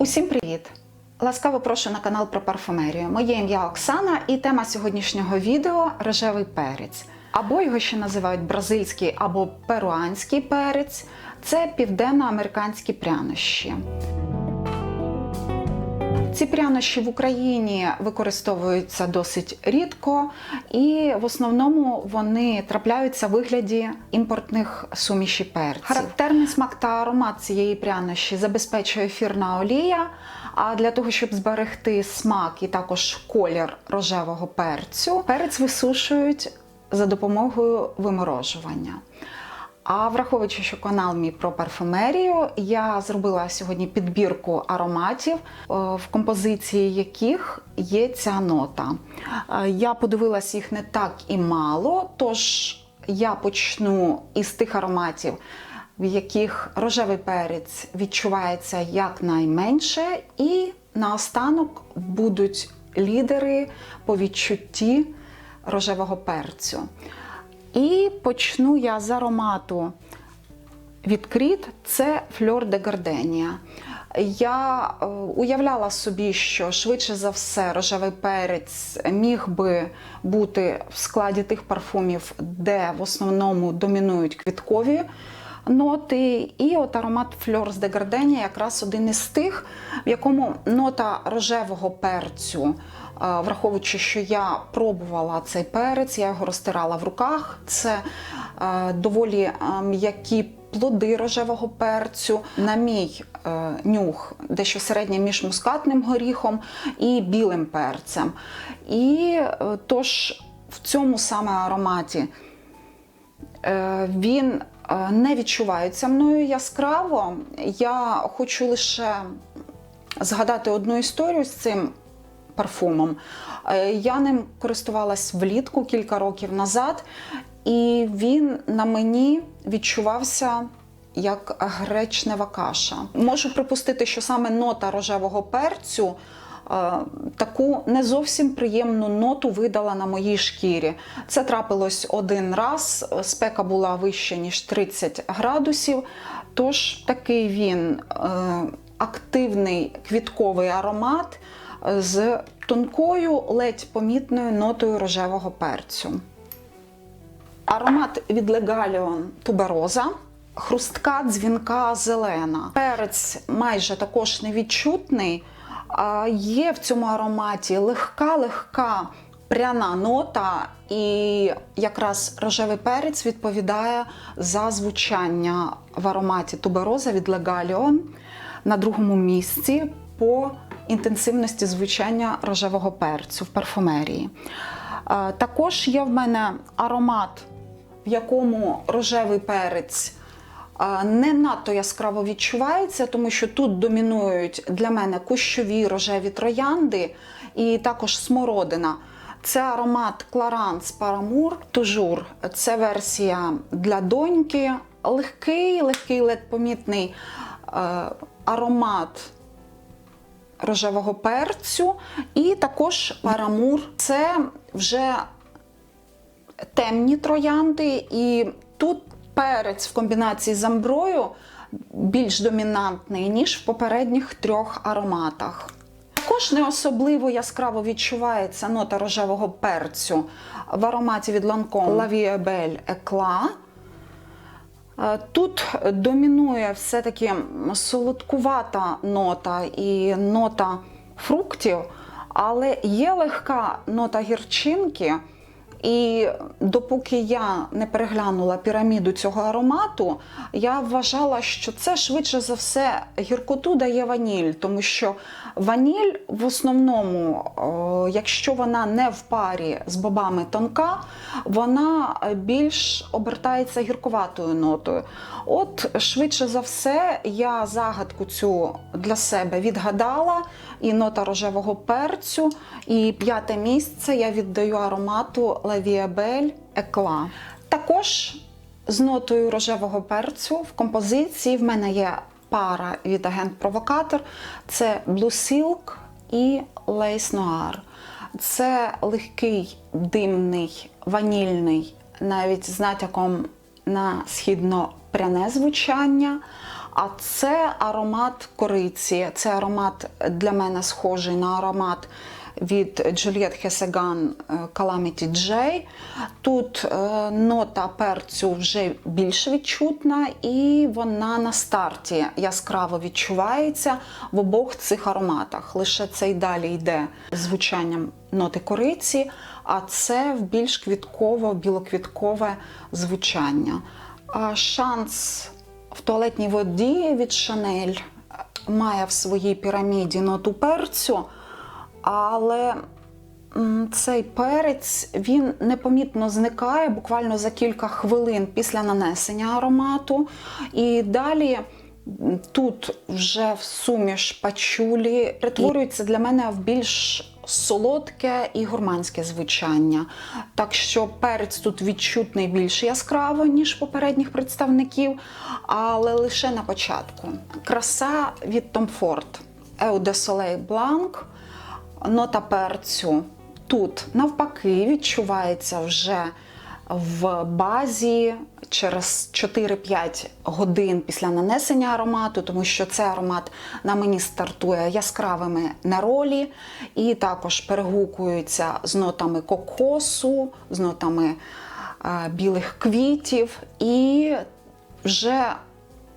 Усім привіт! Ласкаво прошу на канал про парфумерію. Моє ім'я Оксана і тема сьогоднішнього відео рожевий перець. Або його ще називають бразильський або перуанський перець. Це південноамериканські прянощі. Ці прянощі в Україні використовуються досить рідко, і в основному вони трапляються в вигляді імпортних суміші перців. Характерний смак та аромат цієї прянощі забезпечує ефірна олія. А для того, щоб зберегти смак і також колір рожевого перцю, перець висушують за допомогою виморожування. А враховуючи, що канал мій про парфумерію, я зробила сьогодні підбірку ароматів, е, в композиції яких є ця нота. Е, Я подивилась їх не так і мало, тож я почну із тих ароматів, в яких рожевий перець відчувається якнайменше, і наостанок будуть лідери по відчутті рожевого перцю. І почну я з аромату відкрит це Фльор де Гарденія. Я е, уявляла собі, що швидше за все рожевий перець міг би бути в складі тих парфумів, де в основному домінують квіткові ноти. І от аромат Фльор де Гарденія якраз один із тих, в якому нота рожевого перцю. Враховуючи, що я пробувала цей перець, я його розтирала в руках. Це е, доволі е, м'які плоди рожевого перцю. На мій е, нюх дещо середнє між мускатним горіхом і білим перцем. І тож в цьому саме ароматі він не відчувається мною яскраво. Я хочу лише згадати одну історію з цим парфумом. Е, Я ним користувалась влітку кілька років назад, і він на мені відчувався. Як гречнева каша. Можу припустити, що саме нота рожевого перцю е, таку не зовсім приємну ноту видала на моїй шкірі. Це трапилось один раз, спека була вища, ніж 30 градусів. Тож такий він е, активний квітковий аромат з тонкою, ледь помітною нотою рожевого перцю. Аромат від Legalion тубероза. Хрустка, дзвінка, зелена. Перець майже також невідчутний. Є в цьому ароматі легка-легка пряна нота, і якраз рожевий перець відповідає за звучання в ароматі тубероза від Legalion на другому місці по інтенсивності звучання рожевого перцю в парфумерії. Також є в мене аромат, в якому рожевий перець не надто яскраво відчувається, тому що тут домінують для мене кущові рожеві троянди і також смородина. Це аромат Clarins Paramour Toujours. Це версія для доньки. Легкий, легкий, ледь помітний е, аромат рожевого перцю, і також парамур. Це вже темні троянди, і тут перець в комбінації з амброю більш домінантний, ніж в попередніх трьох ароматах. Також не особливо яскраво відчувається нота рожевого перцю в ароматі від Lancome La Vie. Е, Тут домінує все-таки солодкувата нота і нота фруктів, але є легка нота гірчинки. І допоки я не переглянула піраміду цього аромату, я вважала, що це швидше за все гіркоту дає ваніль, тому що ваніль в основному, якщо вона не в парі з бобами тонка, вона більш обертається гіркуватою нотою. От швидше за все, я загадку цю для себе відгадала, і нота рожевого перцю, і п'яте місце я віддаю аромату Belle Eclat. Також з нотою рожевого перцю в композиції в мене є пара від агент Провокатор. Це Blue Silk і Lace Noir. Це легкий димний, ванільний, навіть з натяком на східно-пряне звучання. А це аромат кориці. Це аромат для мене схожий на аромат від Hesegan е, Calamity J. Тут е, нота перцю вже більш відчутна, і вона на старті яскраво відчувається в обох цих ароматах. Лише це й далі йде звучанням ноти кориці, а це в більш квітково-білоквіткове звучання. А Шанс в туалетній воді від Шанель має в своїй піраміді ноту перцю, але цей перець він непомітно зникає буквально за кілька хвилин після нанесення аромату. І далі тут вже в суміш пачулі перетворюється для мене в більш солодке і гурманське звучання. Так що перець тут відчутний більш яскраво, ніж попередніх представників, але лише на початку. Краса від Tom Ford Eau de Soleil Blanc, нота перцю. Тут навпаки відчувається вже в базі через 4-5 годин після нанесення аромату, тому що цей аромат на мені стартує яскравими неролі і також перегукується з нотами кокосу, з нотами е, білих квітів. І вже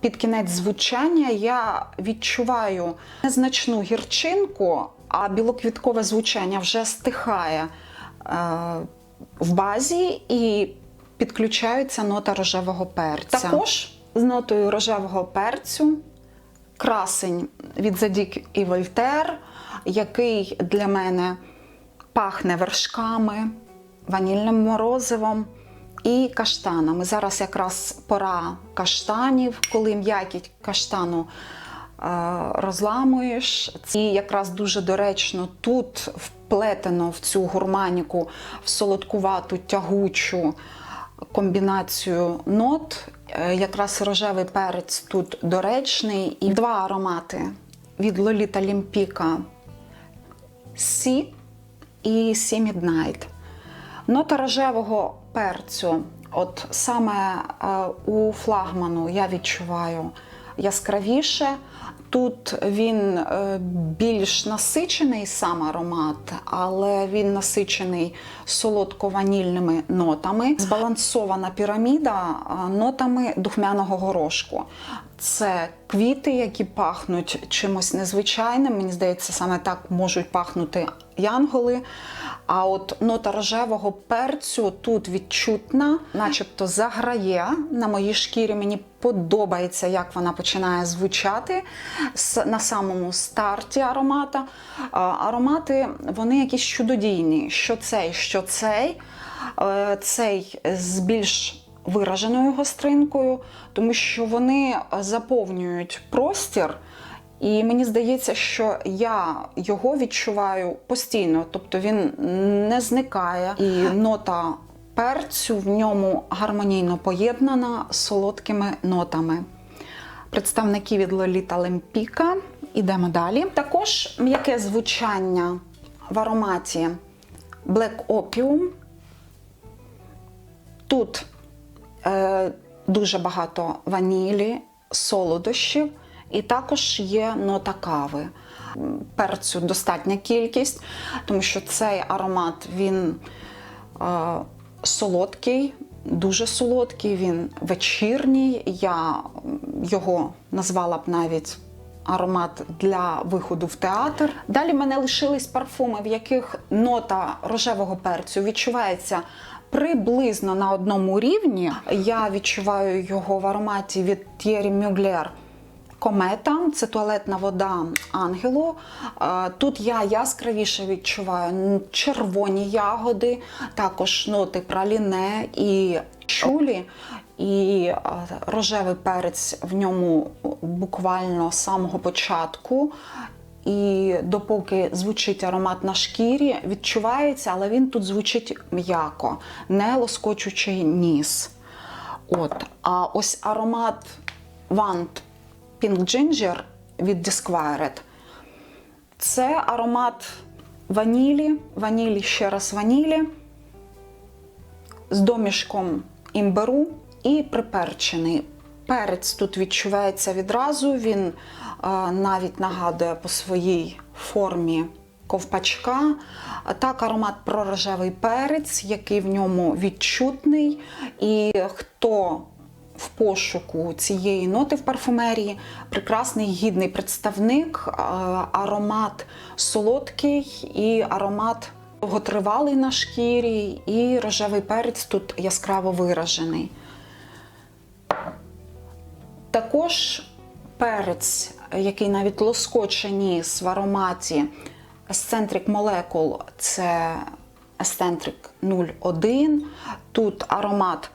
під кінець звучання я відчуваю незначну гірчинку, а білоквіткове звучання вже стихає е, в базі і підключається нота рожевого перця. Також з нотою рожевого перцю красень від Задік і Вольтер, який для мене пахне вершками, ванільним морозивом і каштанами. Зараз якраз пора каштанів, коли м'якіть каштану розламуєш. І якраз дуже доречно тут вплетено в цю гурманіку, в солодкувату, тягучу комбінацію нот. Е, Якраз рожевий перець тут доречний. І два аромати від Лоліта Лімпіка Сі і Сі Midnight. Нота рожевого перцю, от саме е, у флагману я відчуваю яскравіше. Тут він е, більш насичений сам аромат, але він насичений солодко-ванільними нотами. Збалансована піраміда е, нотами духмяного горошку. Це квіти, які пахнуть чимось незвичайним. Мені здається, саме так можуть пахнути янголи. А от нота рожевого перцю тут відчутна, начебто заграє на моїй шкірі. Мені подобається, як вона починає звучати на самому старті аромата. Аромати вони якісь чудодійні. Що цей, що цей. Е, Цей з більш вираженою гостринкою, тому що вони заповнюють простір. І мені здається, що я його відчуваю постійно, тобто він не зникає, і нота перцю в ньому гармонійно поєднана з солодкими нотами. Представники від Лоліта Лемпіка. Ідемо далі. Також м'яке звучання в ароматі Black Opium. Тут е, дуже багато ванілі, солодощів, і також є нота кави. Перцю достатня кількість, тому що цей аромат він е, солодкий, дуже солодкий, він вечірній. Я його назвала б навіть аромат для виходу в театр. Далі в мене лишились парфуми, в яких нота рожевого перцю відчувається приблизно на одному рівні. Я відчуваю його в ароматі від Thierry Mugler Комета, це туалетна вода ангелу. Тут я яскравіше відчуваю червоні ягоди, також ноти праліне і чулі. І рожевий перець в ньому буквально з самого початку. І допоки звучить аромат на шкірі, відчувається, але він тут звучить м'яко, не лоскочучий ніс. От. А ось аромат Want Pink Ginger від Disquired. Це аромат ванілі, ванілі ще раз ванілі з домішком імбиру і приперчений. Перець тут відчувається відразу. Він навіть нагадує по своїй формі ковпачка. Так, аромат про рожевий перець, який в ньому відчутний. І хто в пошуку цієї ноти в парфумерії, прекрасний гідний представник, е, аромат солодкий і аромат довготривалий на шкірі, і рожевий перець тут яскраво виражений. Також перець, який навіть лоскоче ніс в ароматі Eccentric Molecule, це Eccentric 01. Тут аромат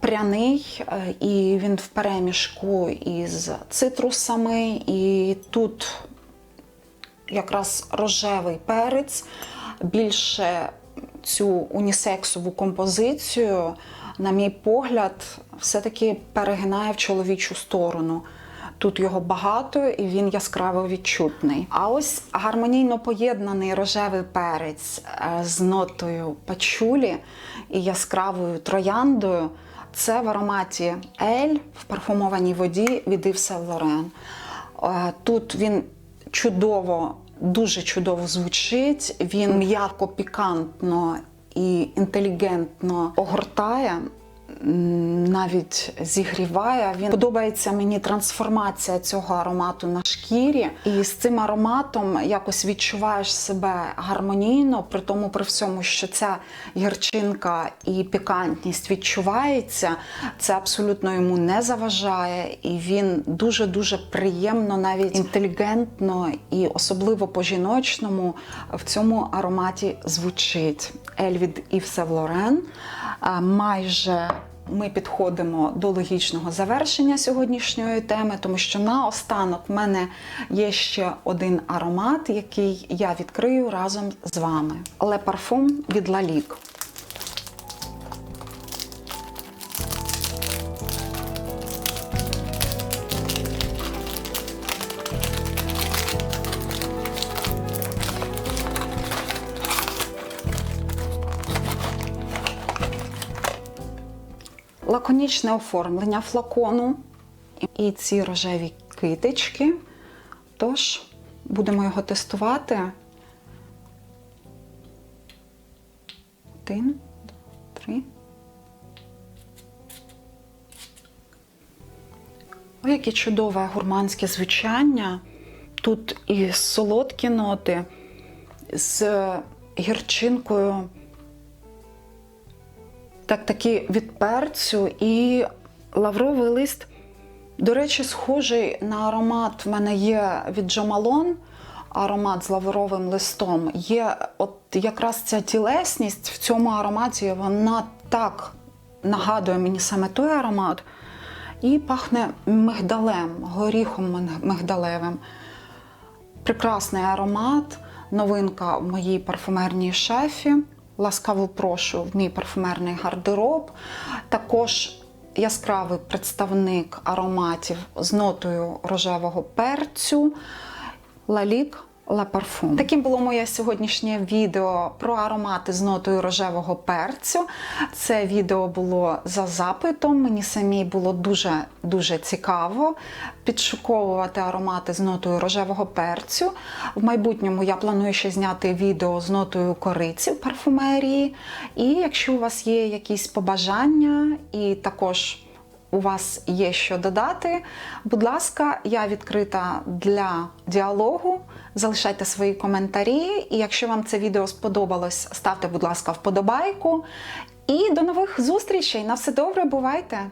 пряний, е, і він в перемішку із цитрусами, і тут якраз рожевий перець, більше цю унісексову композицію, на мій погляд, все-таки перегинає в чоловічу сторону. Тут його багато і він яскраво відчутний. А ось гармонійно поєднаний рожевий перець е, з нотою пачулі і яскравою трояндою. Це в ароматі Ель в парфумованій воді від Laurent. Е, Тут він чудово, дуже чудово звучить. Він м'яко, пікантно і інтелігентно огортає. Навіть зігріває. Він подобається мені трансформація цього аромату на шкірі. І з цим ароматом якось відчуваєш себе гармонійно, при тому, при всьому, що ця гірчинка і пікантність відчувається, це абсолютно йому не заважає, і він дуже-дуже приємно, навіть інтелігентно і особливо по-жіночному в цьому ароматі звучить. Ель від Yves Saint Laurent. А, Майже ми підходимо до логічного завершення сьогоднішньої теми, тому що наостанок в мене є ще один аромат, який я відкрию разом з вами. Le парфум від Lalique. Лаконічне оформлення флакону і ці рожеві китички. Тож будемо його тестувати. Один, два, три. О, яке чудове гурманське звучання. Тут і солодкі ноти з гірчинкою так таки від перцю і лавровий лист. До речі, схожий на аромат в мене є від Джомалон, аромат з лавровим листом. Є от якраз ця тілесність в цьому ароматі, вона так нагадує мені саме той аромат. І пахне мигдалем, горіхом мигдалевим. Прекрасний аромат, новинка в моїй парфумерній шефі. Ласкаво прошу в мій парфумерний гардероб. Також яскравий представник ароматів з нотою рожевого перцю. Лалік La Parfum. Таким було моє сьогоднішнє відео про аромати з нотою рожевого перцю. Це відео було за запитом. Мені самій було дуже-дуже цікаво підшуковувати аромати з нотою рожевого перцю. В майбутньому я планую ще зняти відео з нотою кориці в парфумерії. І якщо у вас є якісь побажання, і також у вас є що додати, будь ласка, я відкрита для діалогу. Залишайте свої коментарі. І якщо вам це відео сподобалось, ставте, будь ласка, вподобайку. І до нових зустрічей. На все добре, бувайте!